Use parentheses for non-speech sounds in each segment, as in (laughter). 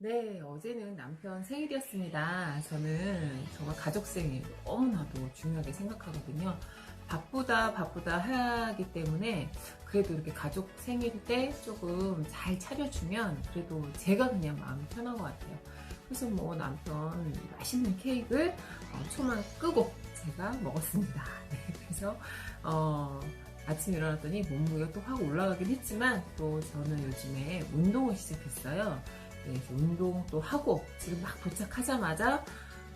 네, 어제는 남편 생일이었습니다. 저는 정말 가족 생일 너무나도 중요하게 생각하거든요. 바쁘다, 바쁘다 하기 때문에 그래도 이렇게 가족 생일 때 조금 잘 차려주면 그래도 제가 그냥 마음이 편한 것 같아요. 그래서 뭐 남편 맛있는 케이크를 어, 초만 끄고 제가 먹었습니다. (laughs) 네, 그래서 어, 아침에 일어났더니 몸무게가 또 확 올라가긴 했지만 또 저는 요즘에 운동을 시작했어요. 네, 그래서 운동 또 하고 지금 막 도착하자마자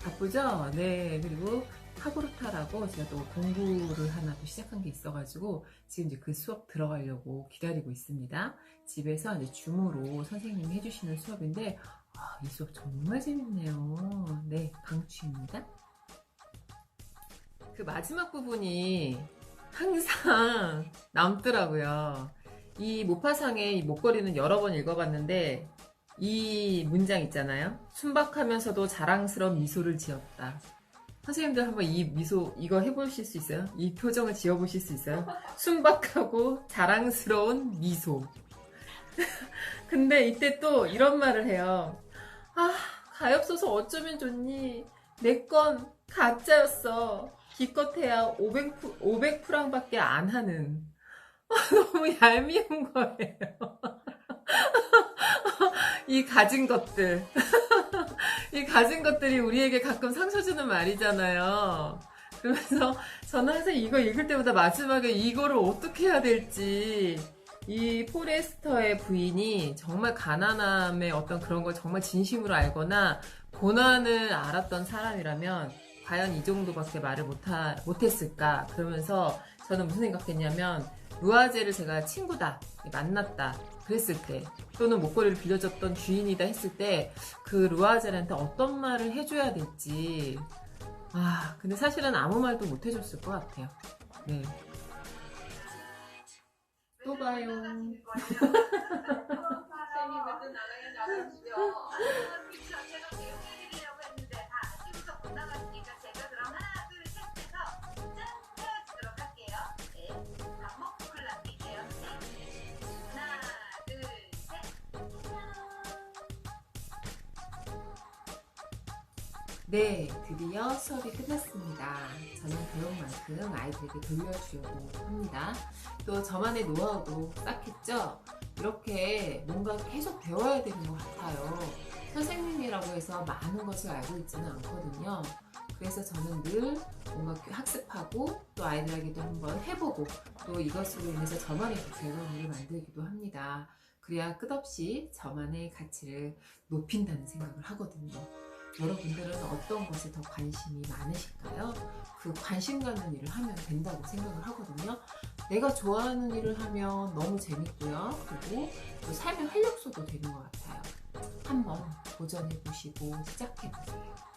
바쁘죠? 네, 그리고 카브르타라고 제가 또 공부를 하나 또 시작한 게 있어가지고 지금 이제 그 수업 들어가려고 기다리고 있습니다. 집에서 이제 줌으로 선생님이 해주시는 수업인데 아, 이 수업 정말 재밌네요. 네, 강추입니다. 그 마지막 부분이 항상 (laughs) 남더라고요. 이 모파상의 이 목걸이는 여러 번 읽어봤는데 이 문장 있잖아요. 순박하면서도 자랑스러운 미소를 지었다. 선생님들 한번 이 미소 이거 해보실 수 있어요? 이 표정을 지어보실 수 있어요? 순박하고 자랑스러운 미소. (laughs) 근데 이때 또 이런 말을 해요. 아 가엾어서 어쩌면 좋니? 내 건 가짜였어. 기껏해야 500, 500프랑밖에 안 하는. (laughs) 너무 얄미운 거예요. 이 가진 것들. (laughs) 이 가진 것들이 우리에게 가끔 상처 주는 말이잖아요. 그러면서 저는 항상 이거 읽을 때마다 마지막에 이거를 어떻게 해야 될지 이 포레스터의 부인이 정말 가난함의 어떤 그런 걸 정말 진심으로 알거나 고난을 알았던 사람이라면 과연 이 정도밖에 말을 못하, 못했을까 그러면서 저는 무슨 생각했냐면 루아제를 제가 친구다 만났다 그랬을 때 또는 목걸이를 빌려줬던 주인이다 했을 때 그 루아젤한테 어떤 말을 해줘야 될지. 아 근데 사실은 아무 말도 못 해줬을 것 같아요. 네. 또 봐요 (laughs) 네, 드디어 수업이 끝났습니다. 저는 배운 만큼 아이들에게 돌려주려고 합니다. 또 저만의 노하우도 쌓겠죠? 이렇게 뭔가 계속 배워야 되는 것 같아요. 선생님이라고 해서 많은 것을 알고 있지는 않거든요. 그래서 저는 늘 뭔가 학습하고 또 아이들에게도 한번 해보고 또 이것으로 인해서 저만의 결과물을 만들기도 합니다. 그래야 끝없이 저만의 가치를 높인다는 생각을 하거든요. 여러분들은 어떤 것에 더 관심이 많으실까요? 그 관심 가는 일을 하면 된다고 생각을 하거든요. 내가 좋아하는 일을 하면 너무 재밌고요. 그리고 또 삶의 활력소도 되는 것 같아요. 한번 도전해 보시고 시작해 보세요.